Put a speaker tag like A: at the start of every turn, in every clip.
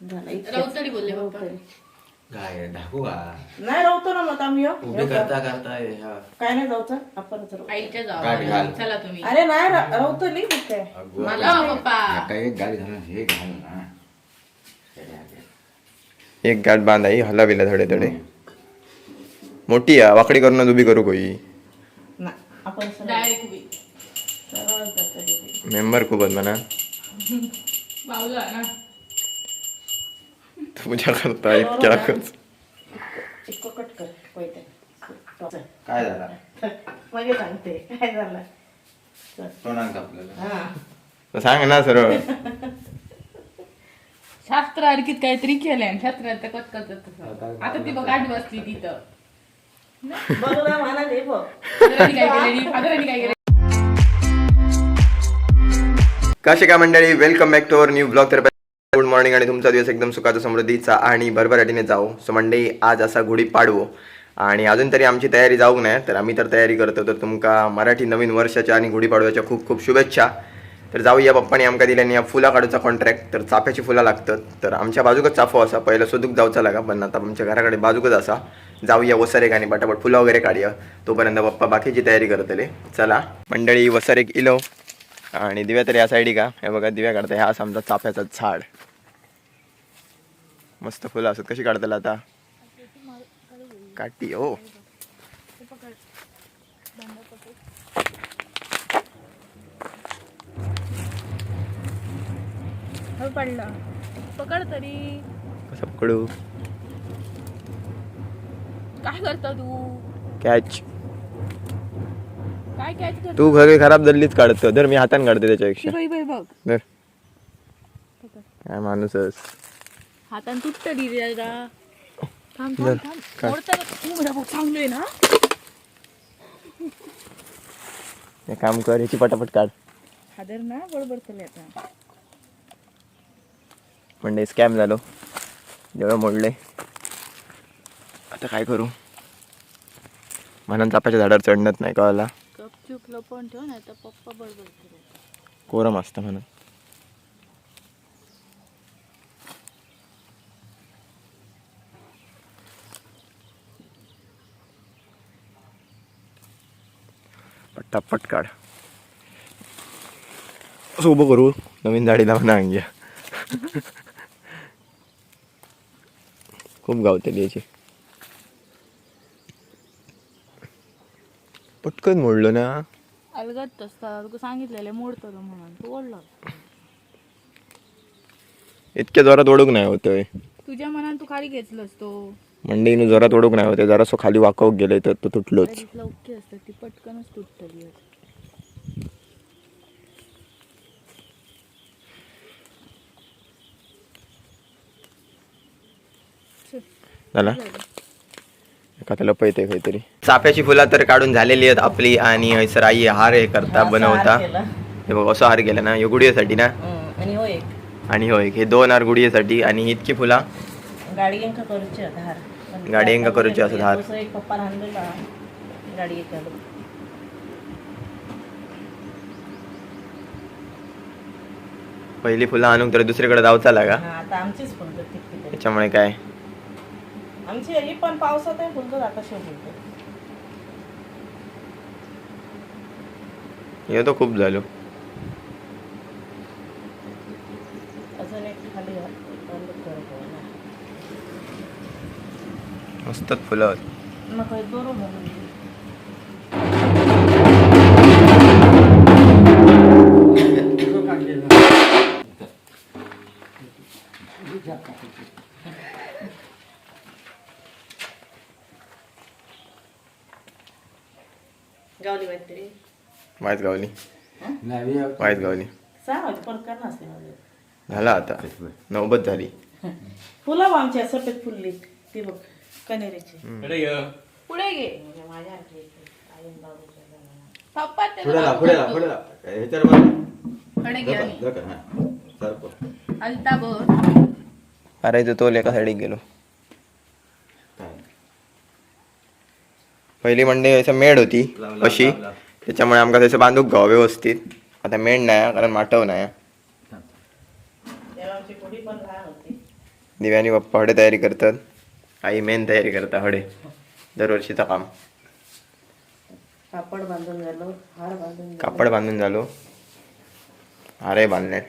A: झालं इतकंच.
B: राऊतरी बोलले पप्पा.
A: राऊतरी.
C: काय दाखवू का?
A: नाही राहतो ना मग आम्ही हो.
C: उभी करता करता हे हा.
A: काय नाही जाऊचं. आपणच राहू
B: आईच्या
C: काय घाल?
B: जाऊ चला तुम्ही.
A: अरे नाही रा- राहतो नाही
C: अगो,
B: मला हो, पप्पा.
C: आता एक गाडी घालून हे घाल ना
D: एक गाठ बांधाई हलाविला थोडे थोडे मोठी आहे वाकडी करून उभी करू कोई.
A: ना आपण सरळ
B: डायरेक्ट उभी.
A: सरळ जातो तिथे.
D: मेंबर खूप आहेत म्हणा.
B: ना.
D: पूजा करता इतक्याकच
A: इतकं कट कर.
C: काय झाला?
A: मग सांगते काय झालं? हा.
D: सांग ना सरळ
B: शास्त्रार्कित काहीतरी केलंय कट करतात तसं. आता ती बघ आठ बसली तिथं.
A: बरोबर म्हणा दे बघ.
B: फादरांनी काय केलं फादरांनी काय केलं
D: कसे काय मंडळी welcome back to our new blog तर गुड मॉर्निंग आणि तुमचा दिवस एकदम सुखाचा समृद्धीचा आणि भरभराटीने जाऊ सो मंडे आज असा गुढी पाडवो. आणि अजून तरी आमची तयारी जाऊ नये तर आम्ही तर तयारी करतो तर तुमका मराठी नवीन वर्षाच्या आणि गुढीपाडव्याच्या खूप खूप शुभेच्छा. तर जाऊया पप्पाने आमका दिल्याने या फुला काढूचा कॉन्ट्रॅक्ट तर चाफ्याची फुलां लागतात. तर आमच्या बाजूकच चाफो असा पहिला सोदूक जाऊचा लागा पण आता आमच्या घराकडे बाजूकच असा. जाऊया वसरेक आणि पटापट फुलं वगैरे काढूया. तोपर्यंत पप्पा बाकीची तयारी करतले. चला मंडळी वसरेक इलो. आणि दिव्या तरी या साईडी का हे बघा दिव्या काढता ह्या आमचा चाफ्याचा झाड. मस्त फुलं असत कशी काढताला आता? काठी हो.
B: पडला पकड तरी.
D: कसं पकडू?
B: काय करतो तू?
D: कॅच
B: काय कॅच करतो?
D: तू घरी खराब झालीच काढतो. धर मी हाताने काढते त्याच्यापेक्षा.
B: बघ
D: काय माणूसच.
B: हातान तुटतली रे थांब
D: धर,
B: थांब थांब.
D: काढ.
B: मोडतं बघ. तू मला बघ चांगलोय ना?
D: हे काम कर ह्याची पटापट काढ.
B: हादर ना चल आता.
D: म्हणजे स्कॅम झालो. जेवढं मोडले आता काय करू? म्हणून चापाच्या झाडावर चढणत नाही कळला.
B: गपचूप लपवून ठेव ना तर पप्पा करेल.
D: कोरम असतं म्हणून. पट्टापट काढ असं उभं करू नवीन झाडी लावून अंग्या खूप गावतली याची. पटकन मोडलो ना.
B: अलगत असता तुका सांगितलेलं मोडतो तो म्हणून. तू ओढला.
D: इतक्या जोरात ओढूक नाही होतोय.
B: तुझ्या मनात तू खाली घेतलंस तो.
D: मंडईनं जोरात ओढूक नाही होते जरासं खाली वाकवूक गेले तर तो तुटलोच.
B: लवकी ती पटकनच तुटतली
D: झाला? एका त्याला पैते काहीतरी. चाफ्याची फुलं तर काढून झालेली आहेत आपली आणि हयसर आई हार हे करता बनवता.
A: हार.
D: हे बघ असं हार केला ना गुडियासाठी ना?
A: हं, आणि हो एक
D: हे दोन हार गुडियासाठी आणि ही इतकी फुला.
A: गाडी करूची पण
D: गाडी यांका करूची असं धार.
A: तसं एक पप्पा आणलेला गाडी एक घालून.
D: पहिली फुलं आणून तर दुसरीकडे जाऊचा लागा
A: हा आता आमचीच फुलतो किती तरी.
D: त्याच्यामुळे काय?
A: आमची ही पण पावसात आहे फुलतो आता शेव फुलतो
D: हे तो खूप झालो
A: अजून एक खाली घाल. बंद करत आहे ना.
D: मस्तच फुलं आहेत.
A: मग काही दोन म्हणून गावली वाटते
D: गावली गावली
A: सांग
D: झाला आता नौबत झाली
A: फुलं बघ आमची सफेद फुलली ती बघ कनेरीची
B: पुढे घे.
A: म्हणजे
C: पुढे पुढे पुढे ह्याच्यावर बघ.
B: कडे घे आणि
C: हा. सारखं.
B: अलता बघ
D: अरे तो एका साईडीक गेलो.
C: काय?
D: पहिली म्हणजे असं मेड होती
C: लाव, लाव,
D: अशी.
C: लाव, लाव.
D: त्याच्यामुळे आमका त्याचं बांधूक गाव व्यवस्थित. आता मेड नाही कारण माटव नाही.
A: तेव्हा आमची पुढी पण लहान होती.
D: दिव्यानी पप्पा हडे तयारी करतात. आई मेन तयारी करता हडे. दरवर्षीचा काम.
A: कापड बांधून झालं हार बांधून.
D: कापड बांधून झालो. हारही बांधले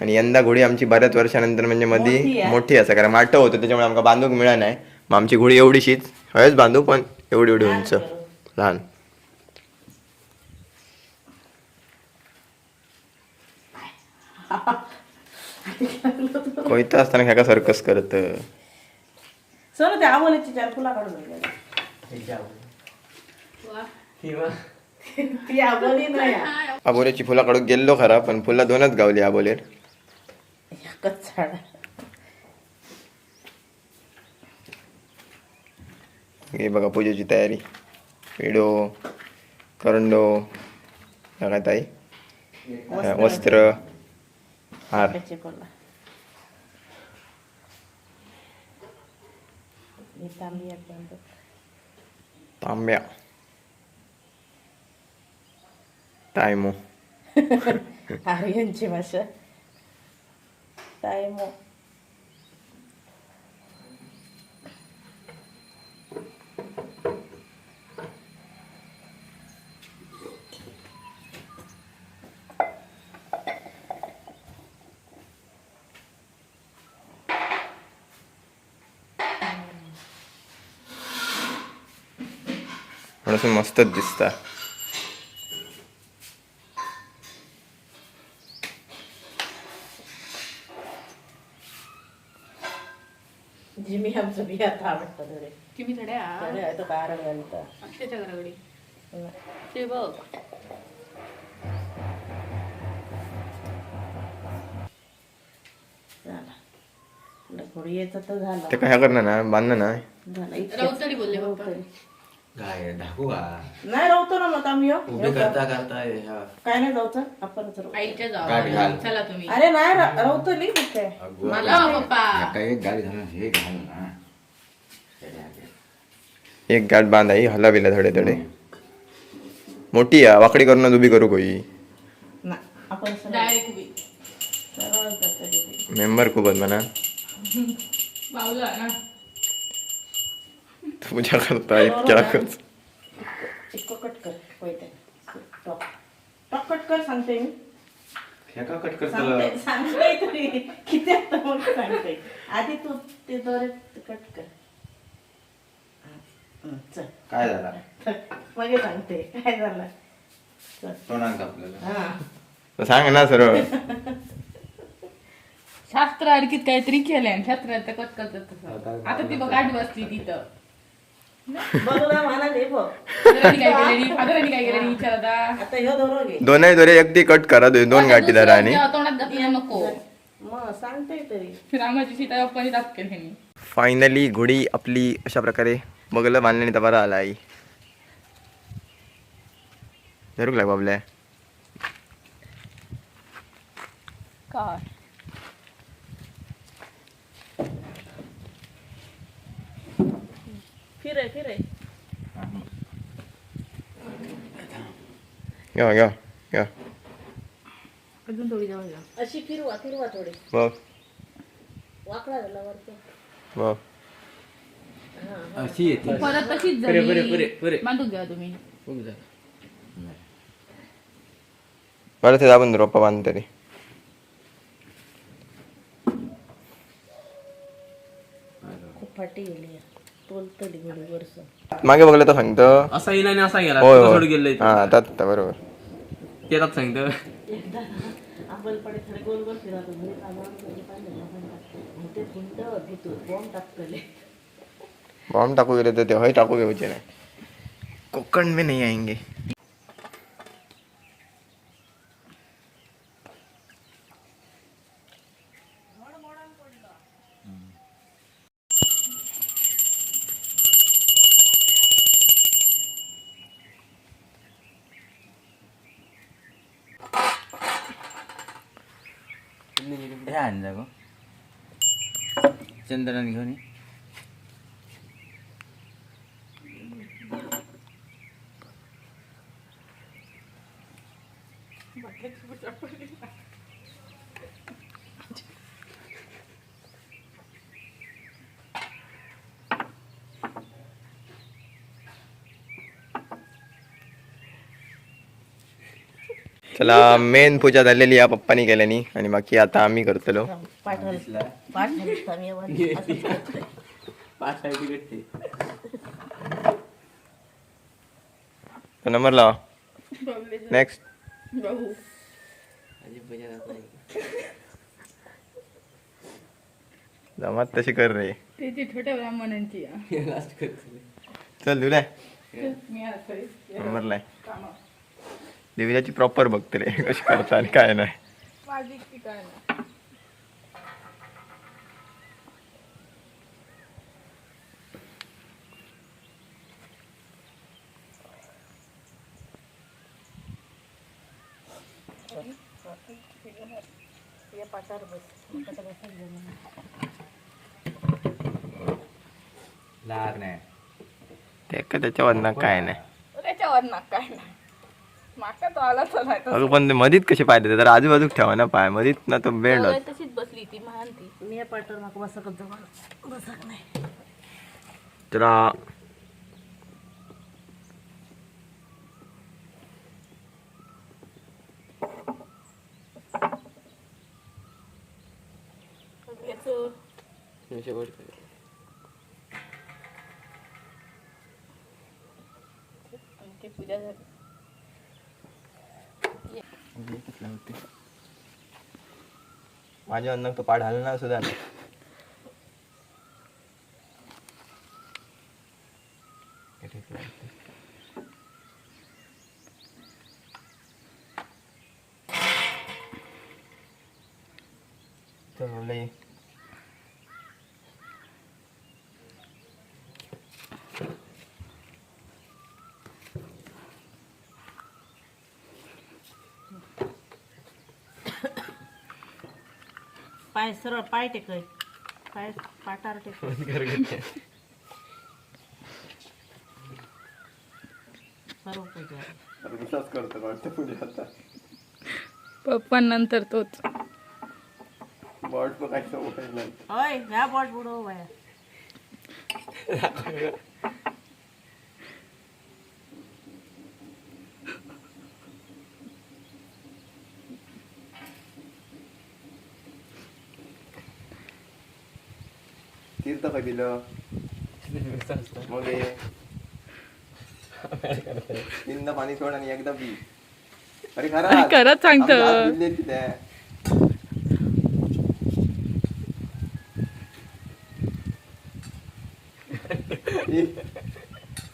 D: आणि यंदा घोडी आमची बऱ्याच वर्षानंतर म्हणजे
A: आहे.
D: मोठी असा कारण माटं होतं त्याच्यामुळे आमका बांधूक मिळालं नाही. मग आमची घोडी एवढीशीच हयच बांधू पण एवढी एवढी उंच. लहान. कोयता असताना ह्याका सर्कस करत.
A: सर ते आवलीची चार फुला काढून गेले ती आवली नाही.
D: आबोल्याची फुला काढून गेलो खरा पण फुला दोनच गावली आबोलेर
A: एकच झाड.
D: हे बघा पूजेची तयारी. पेडो करंडो काय ताई. वस्त्र. हार.
A: त्याचे फुला என் தம்பியாக்கு வந்து தம்பியா
D: టైము అవి
A: ఉంచి మస టైము टायमो
D: म्हणून मस्तच दिसता
A: जिमी आमचं बिया आवडतं रे.
B: तुम्ही थोड्या
A: अरे आहे तो कारण घालता
B: अक्षयच्या घराकडे ते बघ.
A: झाला. तर झालं.
D: ते काय करणार ना बांधणं ना?
A: झालं.
B: रवतडी बोलले पप्पा.
C: काय ढाकू का
A: नाही राहतो ना मग आम्ही हो.
C: उभे करता करता हे हा.
A: काय नाही जाऊचं आपणच राहू
B: आईच्या
C: घाल.
B: जाऊ चला तुम्ही.
A: अरे नाही राहतो नाही कुठे
C: अगो.
B: मला पप्पा.
C: एका एक गाडी घालून हे घाल ना
D: एक गाठ बांध आई हला बिला थोडे. थोडे मोठी आहे वाकडी करून उभी करू कोई.
A: ना आपण सरळ
B: डायरेक्ट उभी.
A: सरळ जातो तिथे.
D: मेंबर खूप आहेत म्हणा.
B: बावला ना
D: पूजा करता इतक्या राखच
A: इतकं कट कर पहिले टॉप टॉप कट कर सांगते मी
C: हे का कट
A: सांगते
C: करतो
A: सांगते तरी. किती आता मग सांगते. आधी तू ते दोरे कट कर. हा, चल.
C: काय झाला?
A: मग सांगते. काय झालं? चल.
C: तोंडात आपल्याला
A: हा.
D: सांग ना सरळ.
B: शास्त्र आणखीत काहीतरी केलंय आणि शास्त्रात ते कट करतात तसं आता ती बघ गाठ बसली तिथं.
D: दोनही दोरे ती कट करा दोन दोन गाठी धरा आणि फायनली घोडी आपली अशा प्रकारे बगलं बांधल्याने तर बरा आला आई. धरूक लाग बाबल्या
B: काय
A: फिरे फिरे
D: घ्या घ्या घ्या
B: अजून थोडी जवळ जा
A: अशी फिरवा फिरवा थोडी.
D: बघ
A: वाकडा झाला वरतो.
D: बघ
C: अशी येते.
B: परत तशीच झाली. बांधून घ्या तुम्ही.
D: बरं ते दाबून रोपा बांध तरी.
A: खूप फाटी गेली.
D: मागे बघलं तर सांगतो.
E: असा येईल आणि असा गेला.
D: होय होय. हा आता आता बरोबर.
E: ते आता सांगतो.
A: बॉम्ब
D: टाकू गेले तर ते हय टाकू घेऊचे नाही कोकण में नाही आएंगे.
C: हे आण जा गो चंदनाने घेऊन ये.
D: चला मेन पूजा झालेली या पप्पानी केल्यानी. आणि बाकी आता आम्ही करतलो. नंबर लावा. नेक्स्ट जमात तशी कर रे.
B: छोट्या ब्राह्मणांची
D: चल दुलाय
B: मी असं
D: दिव्याची प्रॉपर बघते रे. कशी करता आणि काय नाही.
B: माझी की काय नाही.
A: ये पाठावर बस कसं बसायचं जमलं.
C: लाग नाही.
D: ते का त्याच्यावर काय नाही.
B: त्याच्यावर ना काय नाही.
D: अगं पण ते मधीत कसे पाय देते तर आजूबाजूक ठेवा ना पाय. मधीत ना तो बेंड
B: तशीच बसली ती महान ती.
A: मी या जमलं बसक नाही.
D: तुला
B: ती पूजा झाली.
D: माझ्या अन्न तो पाड हलणार सुद्धा नाही चल लई
A: पाय सरळ पाय टेकय. पाय पाठावर टेक सर्व पूजा
D: विश्वास करतो वाटतं पुढे आता.
B: पप्पांनंतर तोच.
D: बॉट बघायचं
A: होय ह्या बॉट बुडव बाया.
D: दिलं मग तीनदा पाणी सोड आणि एकदा पी. अरे खरा
B: खरंच सांगतो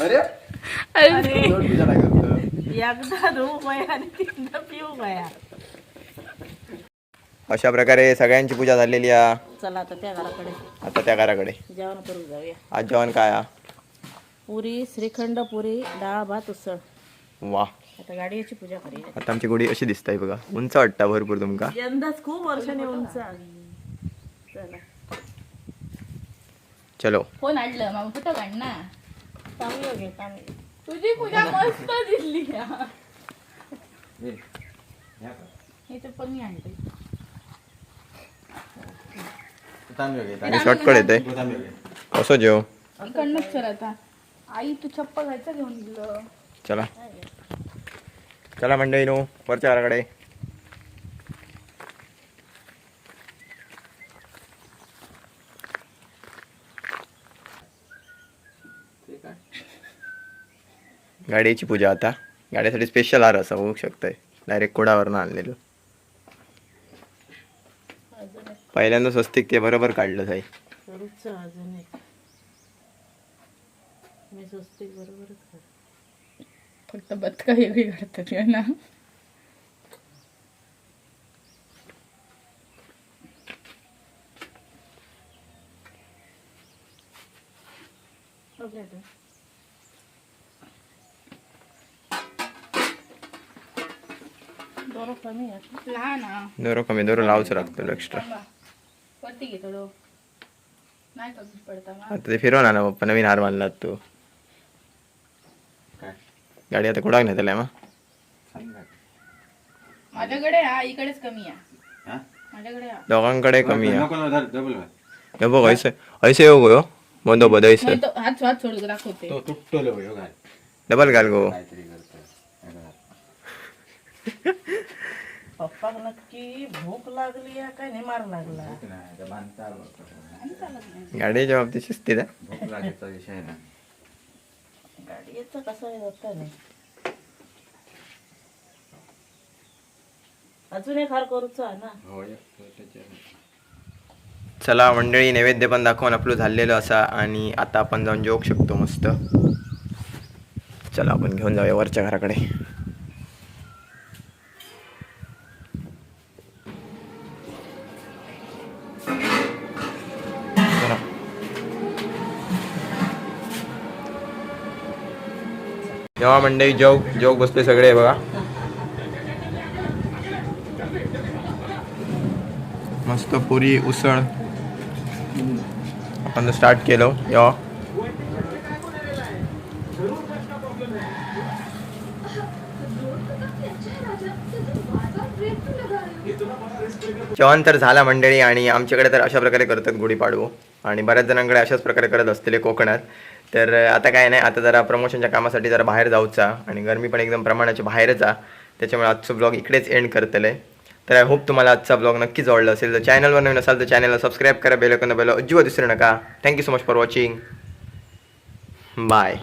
D: अरे.
A: अरे. एकदा बाया आणि तीनदा पिऊ बाया
D: अशा प्रकारे सगळ्यांची पूजा झालेली आहे.
A: चला आता त्या घराकडे.
D: आता त्या घराकडे.
A: जेवण करू जाऊया.
D: आज जेवण काय?
A: पुरी श्रीखंड पुरी डाळ भात उसळ.
D: वा
A: आता गाडीची पूजा करूया.
D: आता आमची गुढी अशी दिसताय बघा. उंच वाटता भरपूर तुमका.
A: यंदाच खूप वर्षाने उंच. चला.
D: चलो.
B: फोन आणलं? मग कुठं काढ ना.
A: चांगलं घे चांगलं
B: तुझी पूजा मस्त दिसली हे तर पण आणते.
D: आणि शॉर्टकट येते कसं जेव.
B: इकडनंच चल आता. आई तू चप्पल घ्यायचं घेऊन गेलं.
D: चला. चला मंडळी नो वरच्या घराकडे गाडीची पूजा आता. गाड्यासाठी स्पेशल हार असा होऊ शकतंय. डायरेक्ट कोडावरनं आणलेलं. पहिल्यांदा स्वस्तिक ते बरोबर काढलं जाईल
A: करूच अजून एक मी स्वस्तिक बरोबरच कर
B: फक्त बदका वेगळी करतात या ना.
A: दोरं कमी.
D: दोरो कमी दोरो लावच लागतो एक्स्ट्रा.
B: वरती घे थोडं नाही कमी पडता मग.
D: आता ते फिरवून पप्पा नवीन हार बांधलात तू. गाडी आता कुडाक नेतल्या मग?
B: माझ्याकडे हा इकडेच कमी आहे. माझ्याकडे हा.
D: दोघांकडे कमी आहे. हे बघ ऐसे ऐसे येऊ गो बंदो बद ऐसे.
B: नाही तो हात हात सोडून दाखवते.
C: तुटतो काय
D: डबल घाल गो.
C: काहीतरी करतो
A: पप्पाक नक्की भूक लागली या काय नाही मार लागला.
D: गाडीच्या बाबतीत शिस्तीत आहे.
C: भूक लागेचा विषय ना.
A: गाडीचं कसं आहे होता नाही. अजून एक हार करूचा ना.
C: हो
D: चला मंडळी नैवेद्य पण दाखवून आपलं झालेलं असा आणि आता आपण जाऊन जेवू शकतो मस्त. चला आपण घेऊन जाऊया वरच्या घराकडे. जेव्हा मंडळी जोग जोग बसले सगळे बघा. मस्त पुरी उसळ. आपण स्टार्ट केलो या जेवण तर झाला मंडळी आणि आमच्याकडे तर अशा प्रकारे करतात गुढीपाडवो. आणि बऱ्याच जणांकडे अशाच प्रकारे करत असतील कोकणात. तर आता काय नाही आता जरा प्रमोशनच्या कामासाठी जरा बाहेर जाऊचा आणि गरमी पण एकदम प्रमाणाच्या बाहेरच आहे त्याच्यामुळे आजचं ब्लॉग इकडेच एंड करतले तर आय होप तुम्हाला आजचा ब्लॉग नक्की आवडला असेल. तर चॅनलवर नवीन असाल तर चॅनलला सबस्क्राईब करा बेलकन बेल अजिबात विसरू नका. Thank you so much for watching bye